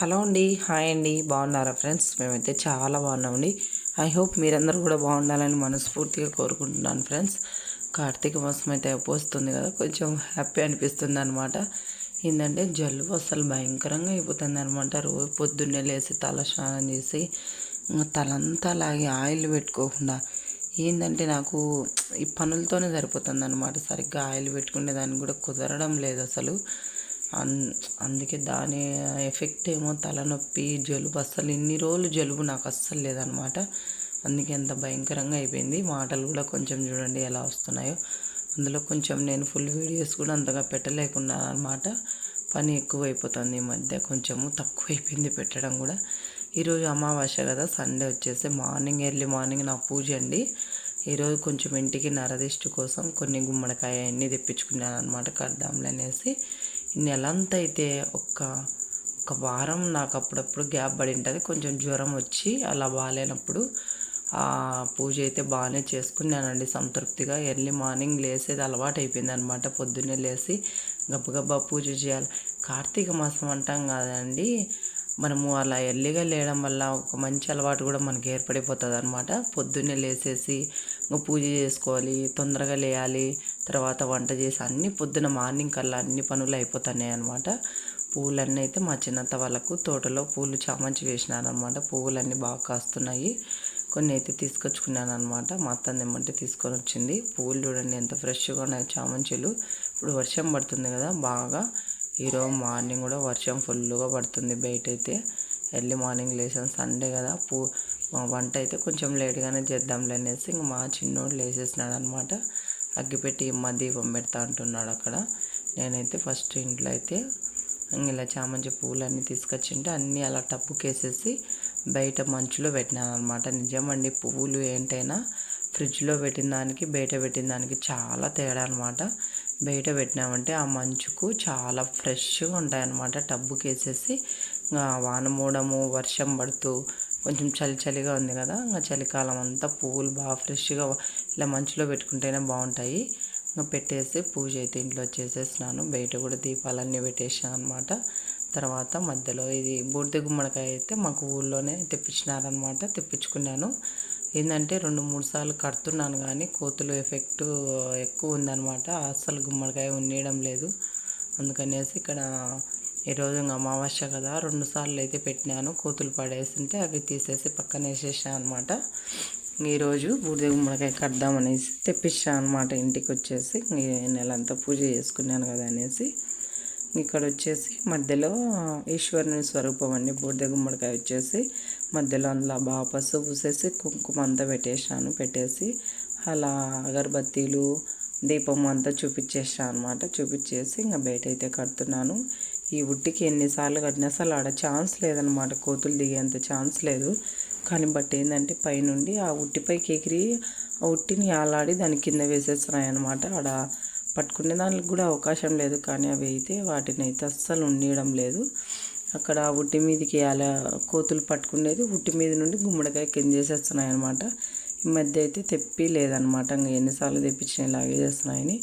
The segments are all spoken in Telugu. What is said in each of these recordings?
హలో అండి. హాయ్ అండి. బాగున్నారా ఫ్రెండ్స్? మేమైతే చాలా బాగున్నామండి. ఐ హోప్ మీరందరూ కూడా బాగుండాలని మనస్ఫూర్తిగా కోరుకుంటున్నాను ఫ్రెండ్స్. కార్తీక మాసం అయితే అయిపోతుంది కదా కొంచెం హ్యాపీ అనిపిస్తుంది అనమాట ఏంటంటే జలుబు అసలు భయంకరంగా అయిపోతుంది అనమాట రోజు పొద్దున్నే లేచి తల స్నానం చేసి తలంతా లాగి ఆయిల్ పెట్టుకోకుండా ఏంటంటే నాకు ఈ పనులతోనే సరిపోతుంది అనమాట సరిగ్గా ఆయిల్ పెట్టుకునే దాన్ని కూడా కుదరడం లేదు అసలు. అన్ అందుకే దాని ఎఫెక్ట్ ఏమో తలనొప్పి జలుబు అస్సలు ఇన్ని రోజులు జలుబు నాకు అస్సలు లేదనమాట. అందుకే ఎంత భయంకరంగా అయిపోయింది. మాటలు కూడా కొంచెం చూడండి ఎలా వస్తున్నాయో. అందులో కొంచెం నేను ఫుల్ వీడియోస్ కూడా అంతగా పెట్టలేకున్నాను అనమాట. పని ఎక్కువైపోతుంది ఈ మధ్య. కొంచెము తక్కువైపోయింది పెట్టడం కూడా. ఈరోజు అమావాస్య కదా సండే వచ్చేసి మార్నింగ్ ఎర్లీ మార్నింగ్ నా పూజ అండి. ఈరోజు కొంచెం ఇంటికి నరదిష్టి కోసం కొన్ని గుమ్మడికాయ అన్నీ తెప్పించుకున్నాను అనమాట కడదాంలే అనేసి. నెలంతా అయితే ఒక్క ఒక వారం నాకు అప్పుడప్పుడు గ్యాప్ పడి ఉంటుంది. కొంచెం జ్వరం వచ్చి అలా బాగాలేనప్పుడు ఆ పూజ అయితే బాగానే చేసుకున్నానండి. సంతృప్తిగా ఎర్లీ మార్నింగ్ లేసేది అలవాటు అయిపోయింది అనమాట పొద్దున్నే లేచి గబ్బగబ్బా పూజ చేయాలి. కార్తీక మాసం అంటాం కాదండి మనము అలా ఎర్లీగా లేయడం వల్ల ఒక మంచి అలవాటు కూడా మనకి ఏర్పడిపోతుంది అనమాట పొద్దున్నే లేసేసి ఇంకా పూజ చేసుకోవాలి తొందరగా లేయాలి తర్వాత వంట చేసి అన్ని పొద్దున మార్నింగ్ కల్లా అన్ని పనులు అయిపోతున్నాయి అనమాట పువ్వులన్నీ అయితే మా చిన్నత్త వాళ్ళకు తోటలో పూలు చామంచి వేసినారనమాట పువ్వులన్నీ బాగా కాస్తున్నాయి. కొన్ని అయితే తీసుకొచ్చుకున్నాను అనమాట మా అత్త తెమ్మంటే తీసుకొని వచ్చింది. పువ్వులు చూడండి ఎంత ఫ్రెష్గా ఉన్నాయి చామంచులు ఇప్పుడు వర్షం పడుతుంది కదా బాగా. ఈరోజు మార్నింగ్ కూడా వర్షం ఫుల్గా పడుతుంది బయట అయితే. Early morning లేసాం. సండే కదా. పూ వంట అయితే కొంచెం లేట్గానే చేద్దాంలే అనేసి ఇంక మా చిన్నోడు లేసేసినాడు అనమాట అగ్గిపెట్టి మా దీపం పెడతా అంటున్నాడు అక్కడ. నేనైతే ఫస్ట్ ఇంట్లో అయితే ఇలా చామంతి పువ్వులన్నీ తీసుకొచ్చింటే అన్నీ అలా టప్పుకేసేసి బయట మంచులో పెట్టినాను అనమాట నిజమండి పువ్వులు ఏంటైనా ఫ్రిడ్జ్లో పెట్టిన దానికి బయట పెట్టిన దానికి చాలా తేడా అనమాట బయట పెట్టినామంటే ఆ మంచుకు చాలా ఫ్రెష్గా ఉంటాయన్నమాట. టబ్బుకి వేసేసి వాన మూడము వర్షం పడుతూ కొంచెం చలి చలిగా ఉంది కదా ఇంకా చలికాలం అంతా పువ్వులు బాగా ఫ్రెష్గా ఇలా మంచులో పెట్టుకుంటేనే బాగుంటాయి. ఇంకా పెట్టేసి పూజ అయితే ఇంట్లో చేసేసినాను. బయట కూడా దీపాలన్నీ పెట్టేసాను అనమాట తర్వాత మధ్యలో ఇది బూడిద గుమ్మడికాయ అయితే మాకు ఊళ్ళోనే తెప్పించినారనమాట తెప్పించుకున్నాను. ఏంటంటే రెండు మూడు సార్లు కడుతున్నాను కానీ కోతులు ఎఫెక్ట్ ఎక్కువ ఉందనమాట అస్సలు గుమ్మడికాయ ఉండేయడం లేదు. అందుకనేసి ఇక్కడ ఈరోజు అమావాస్య కదా రెండు సార్లు అయితే పెట్టినాను. కోతులు పడేసింటే అవి తీసేసి పక్కన వేసేసాను అనమాట ఈరోజు బూడిద గుమ్మడికాయ కడదామనేసి తెప్పించాను అనమాట ఇంటికి వచ్చేసి నెలంతా పూజ చేసుకున్నాను కదా అనేసి. ఇక్కడ వచ్చేసి మధ్యలో ఈశ్వరుని స్వరూపం అండి బూడిద గుమ్మడికాయ వచ్చేసి. మధ్యలో అందులో బాగా పసుపు పూసేసి కుంకుమ అంతా పెట్టేసాను పెట్టేసి అలా అగరబత్తీలు దీపం అంతా చూపించేసాను అనమాట చూపించేసి ఇంకా బయట అయితే కడుతున్నాను. ఈ ఉట్టికి ఎన్నిసార్లు కట్టినా అసలు ఆడ ఛాన్స్ లేదనమాట కోతులు దిగేంత ఛాన్స్ లేదు. కానీ బట్ ఏంటంటే పైనుండి ఆ ఉట్టిపైకి ఎగిరి ఆ ఉట్టిని ఆలాడి దాని కింద వేసేస్తున్నాయి అనమాట ఆడ పట్టుకునే దానికి కూడా అవకాశం లేదు కానీ అవి అయితే వాటిని అయితే అస్సలు ఉండడం లేదు. అక్కడ ఉట్టి మీదకి అలా కోతులు పట్టుకునేది ఉట్టి మీద నుండి గుమ్మడికాయ కింద చేసేస్తున్నాయి అనమాట ఈ మధ్య అయితే తెప్పి లేదనమాట ఇంకా ఎన్నిసార్లు తెప్పించిన ఇలాగే చేస్తున్నాయని.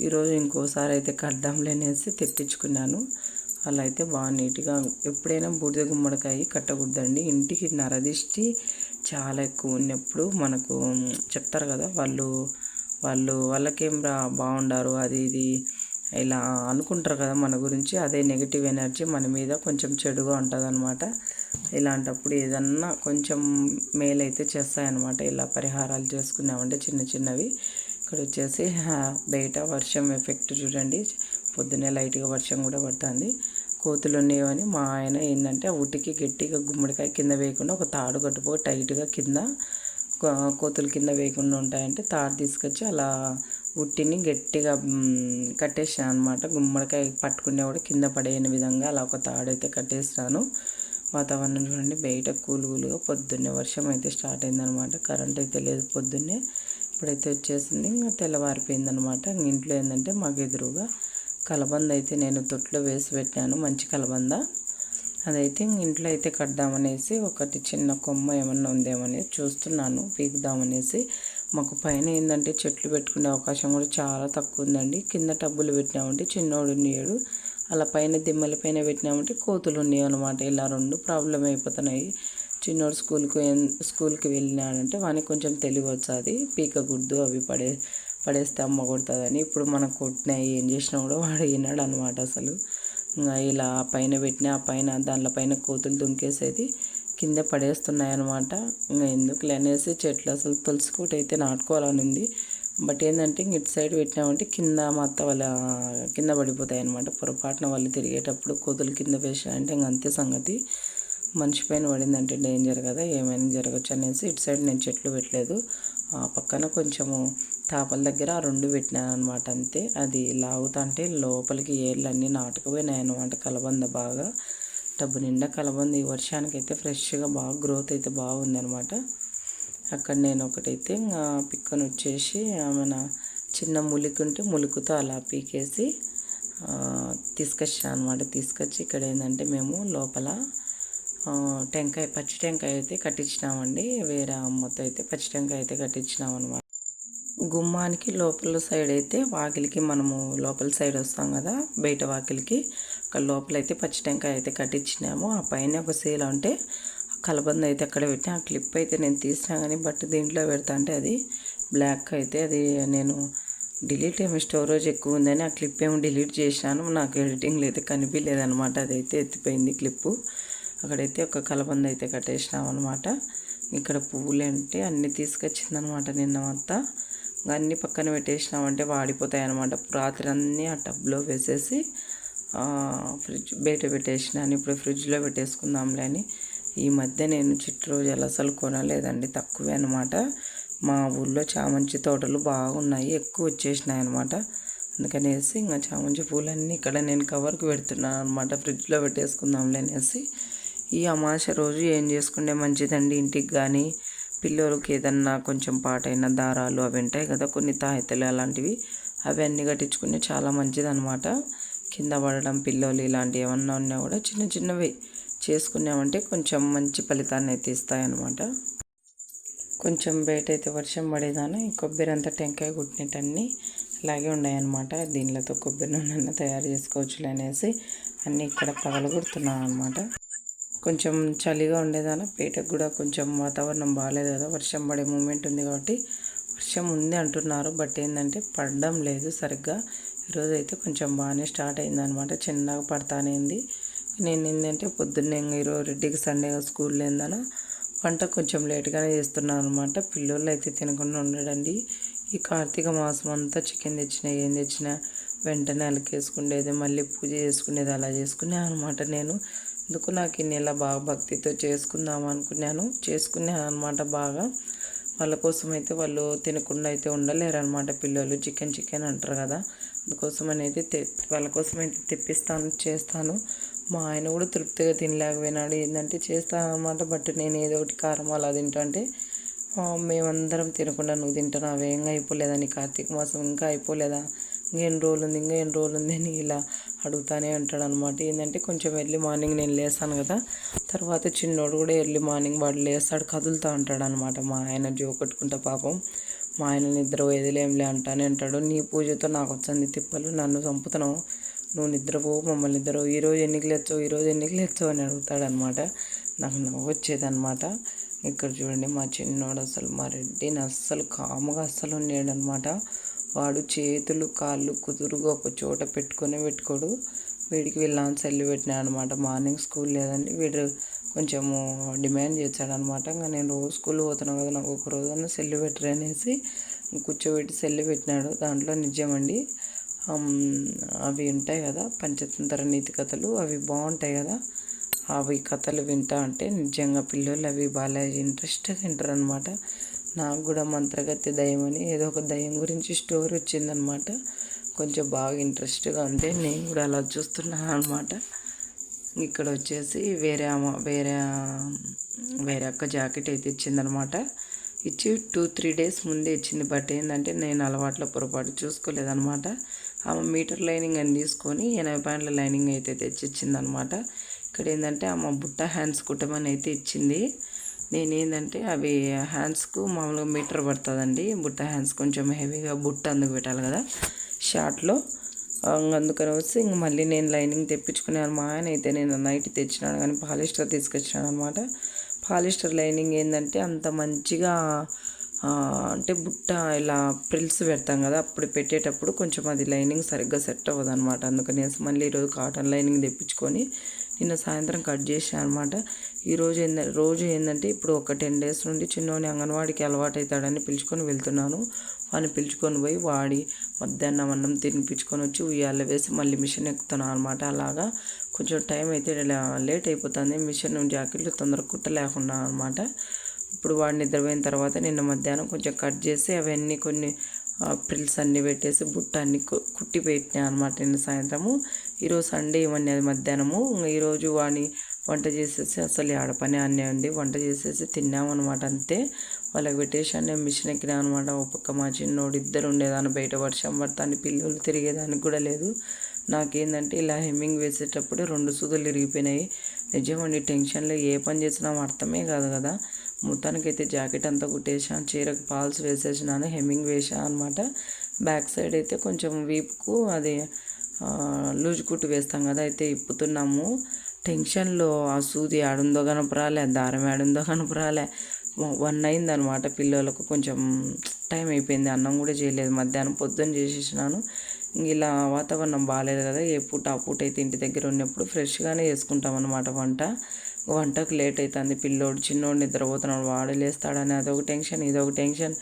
ఈరోజు ఇంకోసారి అయితే కడ్డాంలే అనేసి తెప్పించుకున్నాను. అలా అయితే బాగా నీట్గా ఎప్పుడైనా బూడిద గుమ్మడికాయ కట్టకూడదండి. ఇంటికి నరదిష్టి చాలా ఎక్కువ ఉన్నప్పుడు మనకు చెప్తారు కదా వాళ్ళు వాళ్ళు వాళ్ళకేం రా బాగుండారు అది ఇది ఇలా అనుకుంటారు కదా మన గురించి. అదే నెగిటివ్ ఎనర్జీ మన మీద కొంచెం చెడుగా ఉంటుంది అనమాట ఇలాంటప్పుడు ఏదన్నా కొంచెం మేలైతే చేస్తాయన్నమాట. ఇలా పరిహారాలు చేసుకున్నామంటే చిన్న చిన్నవి. ఇక్కడ వచ్చేసి బయట వర్షం ఎఫెక్ట్ చూడండి. పొద్దున్నే లైట్గా వర్షం కూడా పడుతుంది. కోతులు ఉన్నాయని మా ఆయన ఏంటంటే ఉట్టికి గట్టిగా గుమ్మడికాయ కింద వేయకుండా ఒక తాడు కట్టుకో టైట్గా కింద కోతులు కింద వేయకుండా ఉంటాయంటే తాడు తీసుకొచ్చి అలా ఉట్టిని గట్టిగా కట్టేసాను అనమాట గుమ్మడికాయ పట్టుకునే కూడా కింద పడేయని విధంగా అలా ఒక తాడు అయితే కట్టేస్తాను. వాతావరణం చూడండి బయట కూలుగులుగా పొద్దున్నే వర్షం అయితే స్టార్ట్ అయిందనమాట కరెంట్ అయితే లేదు పొద్దున్నే. ఇప్పుడైతే వచ్చేసింది ఇంకా తెల్లవారిపోయిందనమాట ఇంట్లో ఏంటంటే మాకు ఎదురుగా కలబంద అయితే నేను తొట్లో వేసి పెట్టాను. మంచి కలబంద. అదైతే ఇంట్లో అయితే కడదామనేసి ఒకటి చిన్న కొమ్మ ఏమన్నా ఉందేమని చూస్తున్నాను. పీకుదామనేసి మాకు పైన ఏంటంటే చెట్లు పెట్టుకునే అవకాశం కూడా చాలా తక్కువ ఉందండి కింద టబ్బులు పెట్టినామంటే చిన్నోడు నీడు అలా పైన దిమ్మల పైన పెట్టినామంటే కోతులు ఉన్నాయి అనమాట ఇలా రెండు ప్రాబ్లం అయిపోతున్నాయి. చిన్నోడు స్కూల్కి స్కూల్కి వెళ్ళినాడంటే వానికి కొంచెం తెలివి వచ్చాది పీక గుడ్డు అవి పడే పడేస్తే అమ్మ కొడుతుందని ఇప్పుడు మనం కొట్టిన ఏం చేసినా కూడా వాడు విన్నాడు అనమాట అసలు. ఇంకా ఇలా పైన పెట్టిన ఆ పైన దానిలో పైన కోతులు దుంకేసేది కింద పడేస్తున్నాయి అనమాట ఇంకా ఎందుకు అనేసి చెట్లు అసలు తులసికోట అయితే నాటుకోవాలని ఉంది. బట్ ఏంటంటే ఇంక ఇటు సైడ్ పెట్టినామంటే కింద మా అత్త వాళ్ళ కింద పడిపోతాయి అనమాట పొరపాటున వాళ్ళు తిరిగేటప్పుడు కోతులు కింద వేసాయంటే ఇంక అంతే సంగతి. మనిషి పైన పడిందంటే డేంజర్ కదా ఏమైనా జరగచ్చు అనేసి ఇటు సైడ్ నేను చెట్లు పెట్టలేదు. ఆ పక్కన కొంచెము తాపల దగ్గర ఆ రెండు పెట్టినాను అనమాట అంతే. అది లాగుతుంటే లోపలికి ఏళ్ళు అన్నీ నాటుకుపోయినాయి అనమాట కలబంద బాగా. డబ్బు నిండా కలబంద. ఈ వర్షానికి అయితే ఫ్రెష్గా బాగా గ్రోత్ అయితే బాగుంది అనమాట అక్కడ నేను ఒకటైతే ఇంకా పిక్కను వచ్చేసి ఆమె చిన్న ములికి ఉంటే ములుకుతో అలా పీకేసి తీసుకొచ్చాను అనమాట తీసుకొచ్చి ఇక్కడ ఏంటంటే మేము లోపల టెంకాయ పచ్చి టెంకాయ అయితే కట్టించినామండి. వేరే అమ్మతో అయితే పచ్చి టెంకాయ అయితే కట్టించినాం అనమాట గుమ్మానికి లోపల సైడ్ అయితే వాకిలికి మనము లోపల సైడ్ వస్తాం కదా బయట వాకిలికి. అక్కడ లోపల అయితే పచ్చి టెంకాయ అయితే కట్టించినాము. ఆ పైన ఒక సీల ఉంటే కలబంద అయితే అక్కడ పెట్టిన. ఆ క్లిప్ అయితే నేను తీసినా కానీ బట్ దీంట్లో పెడతా అంటే అది బ్లాక్ అయితే అది నేను డిలీట్ ఏమి స్టోరేజ్ ఎక్కువ ఉందని ఆ క్లిప్ ఏమో డిలీట్ చేశాను నాకు ఎడిటింగ్లో అయితే కనిపించలేదన్నమాట అదైతే ఎత్తిపోయింది క్లిప్పు. అక్కడైతే ఒక కలబంద అయితే కట్టేసినాం అనమాట ఇక్కడ పువ్వులు అంటే అన్నీ తీసుకొచ్చిందనమాట నిన్న అంతా అన్నీ పక్కన పెట్టేసినామంటే వాడిపోతాయి అనమాట రాత్రి అన్నీ ఆ టబ్లో వేసేసి ఫ్రిడ్జ్ బయట పెట్టేసినాను ఇప్పుడు ఫ్రిడ్జ్లో పెట్టేసుకుందాంలే అని. ఈ మధ్య నేను చిట్టు రోజులు అసలు కొనలేదండి తక్కువే అనమాట మా ఊళ్ళో చామంతి తోటలు బాగున్నాయి ఎక్కువ వచ్చేసినాయి అనమాట అందుకనేసి ఇంకా చామంతి పూలన్నీ ఇక్కడ నేను కవర్కి పెడుతున్నాను అనమాట ఫ్రిడ్జ్లో పెట్టేసుకుందాంలే అనేసి. ఈ అమాస రోజు ఏం చేసుకుంటే మంచిదండి ఇంటికి కానీ పిల్లలకి ఏదన్నా కొంచెం పాటైన దారాలు అవి ఉంటాయి కదా కొన్ని తాయితలు అలాంటివి అవి అన్నీ కట్టించుకునే చాలా మంచిది అనమాట కింద పడడం పిల్లలు ఇలాంటివి ఏమన్నా ఉన్నా కూడా చిన్న చిన్నవి చేసుకున్నామంటే కొంచెం మంచి ఫలితాన్ని అయితే ఇస్తాయన్నమాట. కొంచెం బయట అయితే వర్షం పడేదాన కొబ్బరి అంతా టెంకాయ కుట్టినట్టన్నీ అలాగే ఉన్నాయన్నమాట. దీనిలతో కొబ్బరి నూనె తయారు చేసుకోవచ్చులే అనేసి అన్నీ ఇక్కడ పగలగొడుతున్నాను అనమాట కొంచెం చలిగా ఉండేదాన పేటకు కూడా కొంచెం వాతావరణం బాగాలేదు కదా వర్షం పడే మూమెంట్ ఉంది కాబట్టి వర్షం ఉంది అంటున్నారు. బట్ ఏంటంటే పడడం లేదు సరిగ్గా. ఈరోజు అయితే కొంచెం బాగానే స్టార్ట్ అయింది అనమాట చిన్నగా పడతానే ఉంది. నేను ఏంటంటే పొద్దున్నే ఇంకా ఈరోజు రెడ్డికి సండేగా స్కూల్ లేదన వంట కొంచెం లేట్గానే చేస్తున్నాను అనమాట. పిల్లలు అయితే తినకుండా ఉండడండి. ఈ కార్తీక మాసం అంతా చికెన్ తెచ్చినా ఏం తెచ్చినా వెంటనే అలకేసుకునేది మళ్ళీ పూజ చేసుకునేది అలా చేసుకునే అనమాట నేను. అందుకు నాకు ఈ నెల బాగా భక్తితో చేసుకుందాం అనుకున్నాను. చేసుకున్నాను అనమాట బాగా. వాళ్ళ కోసం అయితే వాళ్ళు తినకుండా అయితే ఉండలేరు అనమాట పిల్లలు. చికెన్ చికెన్ అంటారు కదా. అందుకోసం అయితే తె వాళ్ళ కోసం అయితే తెప్పిస్తాను చేస్తాను. మా ఆయన కూడా తృప్తిగా తినలేకపోయినాడు. ఏంటంటే చేస్తాను అనమాట బట్ నేను ఏదో ఒకటి కారం అలా తింటుంటే మేమందరం తినకుండా నువ్వు తింటున్నావు ఏం అయిపోలేదా? నీ కార్తీక మాసం ఇంకా అయిపోలేదా? ఇంకా ఎన్ని రోజులు ఉంది ఇంకా ఎన్ని రోజులు ఉంది అని ఇలా అడుగుతానే ఉంటాడు అనమాట ఏంటంటే కొంచెం ఎర్లీ మార్నింగ్ నేను లేస్తాను కదా తర్వాత చిన్నోడు కూడా ఎర్లీ మార్నింగ్ వాడు లేస్తాడు కదులుతూ ఉంటాడు అనమాట మా ఆయన జో కొట్టుకుంటా పాపం. మా ఆయన నిద్ర వదిలేంలే అంటానే అంటాడు నీ పూజతో నాకు వచ్చింది తిప్పలు నన్ను చంపుతున్నావు నువ్వు నిద్రపో మమ్మల్ని నిద్ర ఈ రోజు ఎన్నికి లేచావు ఈ రోజు ఎన్నికి అని అడుగుతాడు అనమాట నాకు నవ్వు వచ్చేదనమాట. ఇక్కడ చూడండి మా చిన్నోడు అసలు మా రెడ్డిని అస్సలు కాముగా అస్సలు ఉండేడనమాట. వాడు చేతులు కాళ్ళు కుదురుగా ఒక చోట పెట్టుకొని పెట్టుకోడు. వీడికి వీళ్ళని సెల్లు పెట్టినా అనమాట మార్నింగ్ స్కూల్ లేదని వీడు కొంచెము డిమాండ్ చేశాడనమాట. ఇంకా నేను రోజు స్కూల్ పోతున్నాను కదా నాకు ఒక రోజన్నా సెల్లు పెట్టరు అనేసి కూర్చోబెట్టి సెల్లు పెట్టినాడు. దాంట్లో నిజమండి అవి ఉంటాయి కదా పంచతంత్ర నీతి కథలు అవి బాగుంటాయి కదా. అవి కథలు వింటా అంటే నిజంగా పిల్లలు అవి బాగా ఇంట్రెస్ట్గా వింటారు అనమాట నాకు కూడా మంత్రగతి దయ్యం అని ఏదో ఒక దయ్యం గురించి స్టోరీ వచ్చిందనమాట. కొంచెం బాగా ఇంట్రెస్ట్గా ఉంది. నేను కూడా అలా చూస్తున్నాను అనమాట. ఇక్కడ వచ్చేసి వేరే అమ్మ వేరే వేరే అక్క జాకెట్ అయితే ఇచ్చిందనమాట. ఇచ్చి టూ త్రీ డేస్ ముందే ఇచ్చింది. బట్ ఏంటంటే నేను అలవాట్లో పొరపాటు చూసుకోలేదనమాట. ఆమె మీటర్ లైనింగ్ అని తీసుకొని ఎనభై పాయింట్ల లైనింగ్ అయితే తెచ్చి ఇచ్చిందనమాట ఇక్కడ ఏంటంటే ఆమె బుట్ట హ్యాండ్స్ కుట్టమని అయితే ఇచ్చింది. నేను ఏంటంటే అవి హ్యాండ్స్కు మామూలుగా మీటర్ పడుతుందండి. బుట్ట హ్యాండ్స్ కొంచెం హెవీగా బుట్ట అందుకు పెట్టాలి కదా. షార్ట్లో. అందుకని వచ్చి ఇంక మళ్ళీ నేను లైనింగ్ తెప్పించుకున్నాను మా ఆయన అయితే నేను నైట్ తెచ్చినాను కానీ పాలిస్టర్ తీసుకొచ్చినాను అనమాట పాలిస్టర్ లైనింగ్ ఏంటంటే అంత మంచిగా అంటే బుట్ట ఇలా ప్రిల్స్ పెడతాం కదా అప్పుడు పెట్టేటప్పుడు కొంచెం అది లైనింగ్ సరిగ్గా సెట్ అవ్వదు అనమాట అందుకని మళ్ళీ ఈరోజు కాటన్ లైనింగ్ తెప్పించుకొని నిన్న సాయంత్రం కట్ చేసాను అనమాట ఈరోజు ఏంద రోజు ఏంటంటే ఇప్పుడు ఒక టెన్ డేస్ నుండి చిన్నోని అంగన్వాడికి అలవాటు అవుతాడని పిలుచుకొని వెళ్తున్నాను. వాడిని పిలుచుకొని పోయి వాడి మధ్యాహ్నం అన్నం తినిపించుకొని వచ్చి ఉయ్యాల వేసి మళ్ళీ మిషన్ ఎక్కుతున్నాను అనమాట అలాగా కొంచెం టైం అయితే లేట్ అయిపోతుంది. మిషన్ జాకెట్లు తొందరగా కుట్టలేకుండా అనమాట ఇప్పుడు వాడిని నిద్రపోయిన తర్వాత నిన్న మధ్యాహ్నం కొంచెం కట్ చేసి అవన్నీ కొన్ని ప్రిల్స్ అన్నీ పెట్టేసి బుట్ట అన్ని కుట్టి పెట్టినా అనమాట నిన్న సాయంత్రము. ఈరోజు సండే ఇవన్నీ అది మధ్యాహ్నము. ఈరోజు వాడిని వంట చేసేసి అసలు ఆడ పని అన్నీ అండి వంట చేసేసి తిన్నామన్నమాట అంతే. వాళ్ళకి పెట్టేసి నేను మిషన్ ఎక్కినా అనమాట ఒక పక్క మా చిన్నోడు ఇద్దరు ఉండేదాన్ని బయట వర్షం పడతాను పిల్లలు తిరిగేదానికి కూడా లేదు. నాకేందంటే ఇలా హెమ్మింగ్ వేసేటప్పుడు రెండు సూదులు ఇరిగిపోయినాయి. నిజమండి టెన్షన్లో ఏ పని చేసినా అర్థమే కాదు కదా. మొత్తానికైతే జాకెట్ అంతా కుట్టేసాను చీరకు పాల్స్ వేసేసినాను హెమ్మింగ్ వేసాను అనమాట బ్యాక్ సైడ్ అయితే కొంచెం వీపుకు అది లూజ్ కుట్టు వేస్తాం కదా అయితే ఇప్పుతున్నాము. టెన్షన్లో ఆ సూది ఆడుందో కనపరాలే దారం ఆడుందో కనపరాలే. వన్ అయిందనమాట పిల్లలకు కొంచెం టైం అయిపోయింది అన్నం కూడా చేయలేదు. మధ్యాహ్నం పొద్దున్న చేసేసినాను. ఇలా వాతావరణం బాగాలేదు కదా ఏ పూట ఆ పూట అయితే ఇంటి దగ్గర ఉన్నప్పుడు ఫ్రెష్గానే చేసుకుంటాం అనమాట వంట. వంటకు లేట్ అవుతుంది పిల్లోడు చిన్నోడు నిద్రపోతున్నాడు వాడు లేస్తాడని అదొక టెన్షన్ ఇదొక టెన్షన్.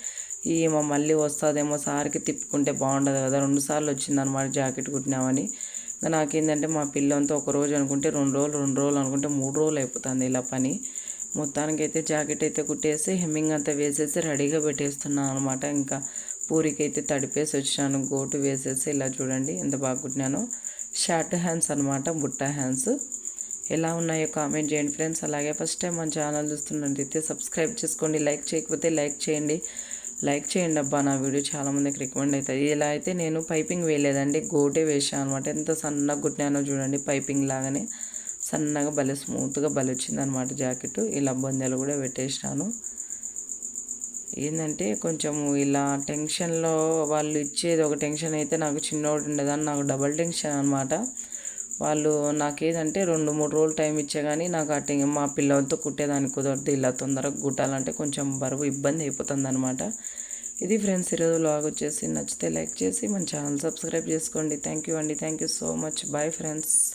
ఏమో మళ్ళీ వస్తుందేమో సార్కి తిప్పుకుంటే బాగుండదు కదా రెండుసార్లు వచ్చిందనమాట జాకెట్ కుట్టినామని. నాకేంటంటే మా పిల్లంతా ఒక రోజు అనుకుంటే రెండు రోజులు రెండు రోజులు అనుకుంటే మూడు రోజులు అయిపోతుంది ఇలా పని. మొత్తానికైతే జాకెట్ అయితే కుట్టేసి హెమ్మింగ్ అంతా వేసేసి రెడీగా పెట్టేస్తున్నాను అనమాట ఇంకా పూరికి అయితే తడిపేసి వచ్చాను గోటు వేసేసి ఇలా చూడండి ఎంత బాగా కుట్టినాను. షార్ట్ హ్యాండ్స్ అనమాట బుట్ట హ్యాండ్స్. ఎలా ఉన్నాయో కామెంట్ చేయండి ఫ్రెండ్స్. అలాగే ఫస్ట్ టైం మన ఛానల్ చూస్తున్నట్టయితే సబ్స్క్రైబ్ చేసుకోండి లైక్ చేయకపోతే లైక్ చేయండి. లైక్ చేయండి అబ్బా నా వీడియో చాలామందికి రికమెండ్ అవుతుంది ఇలా అయితే నేను పైపింగ్ వేయలేదండి గోటే వేసాను అనమాట ఎంత సన్నగా కుట్టినానో చూడండి పైపింగ్ లాగానే సన్నగా భలే స్మూత్గా భలే వచ్చింది అనమాట జాకెట్. ఇలా బొందెలు కూడా పెట్టేసినాను. ఏంటంటే కొంచెము ఇలా టెన్షన్లో వాళ్ళు ఇచ్చేది ఒక టెన్షన్ అయితే నాకు చిన్నోడు ఉండేదాన్ని నాకు డబల్ టెన్షన్ అనమాట వాళ్ళు నాకేదంటే రెండు మూడు రోజులు టైం ఇచ్చే కానీ నాకు అటు మా పిల్లలతో కుట్టేదానికి కుదరదు. ఇలా తొందరగా కుట్టాలంటే కొంచెం బరువు ఇబ్బంది అయిపోతుంది అనమాట ఇది ఫ్రెండ్స్ ఈరోజు లాగ్ వచ్చేసి నచ్చితే లైక్ చేసి మన ఛానల్ సబ్స్క్రైబ్ చేసుకోండి. థ్యాంక్ యూ అండి. Thank you so much bye friends